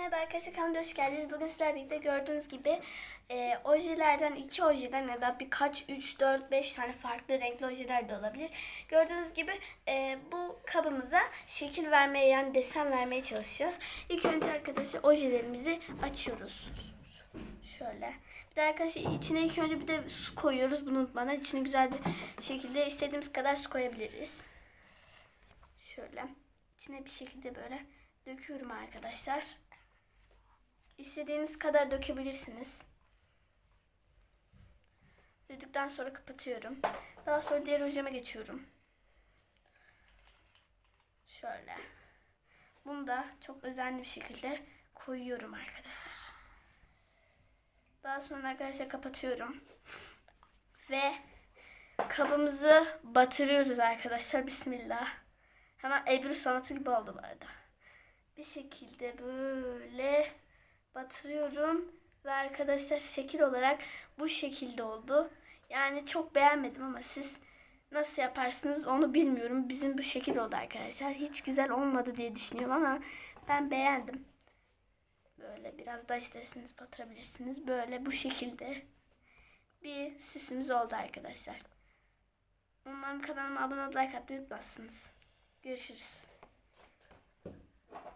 Merhaba arkadaşlar kanalıma hoş geldiniz. Bugün sizlerle birlikte gördüğünüz gibi e, ojelerden iki ojeden ya da birkaç 3, 4, 5 tane farklı renkli ojeler de olabilir. Gördüğünüz gibi e, bu kabımıza şekil vermeye yani desen vermeye çalışacağız. İlk önce arkadaşlar ojelerimizi açıyoruz. Şöyle. Bir de arkadaşlar içine ilk önce bir de su koyuyoruz. Bunu unutmadan içine güzel bir şekilde istediğimiz kadar su koyabiliriz. Şöyle. İçine bir şekilde böyle döküyorum arkadaşlar. İstediğiniz kadar dökebilirsiniz. Döktükten sonra kapatıyorum. Daha sonra diğer ojeme geçiyorum. Şöyle. Bunu da çok özenli bir şekilde koyuyorum arkadaşlar. Daha sonra arkadaşlar kapatıyorum. Ve kabımızı batırıyoruz arkadaşlar. Bismillah. Hemen Ebru sanatı gibi oldu bu arada. Bir şekilde böyle batırıyorum. Ve arkadaşlar şekil olarak bu şekilde oldu. Yani çok beğenmedim ama siz nasıl yaparsınız onu bilmiyorum. Bizim bu şekil oldu arkadaşlar. Hiç güzel olmadı diye düşünüyorum ama ben beğendim. Böyle biraz daha isterseniz batırabilirsiniz. Böyle bu şekilde bir süsümüz oldu arkadaşlar. Umarım kanalıma abone olup like atmayı unutmazsınız. Görüşürüz.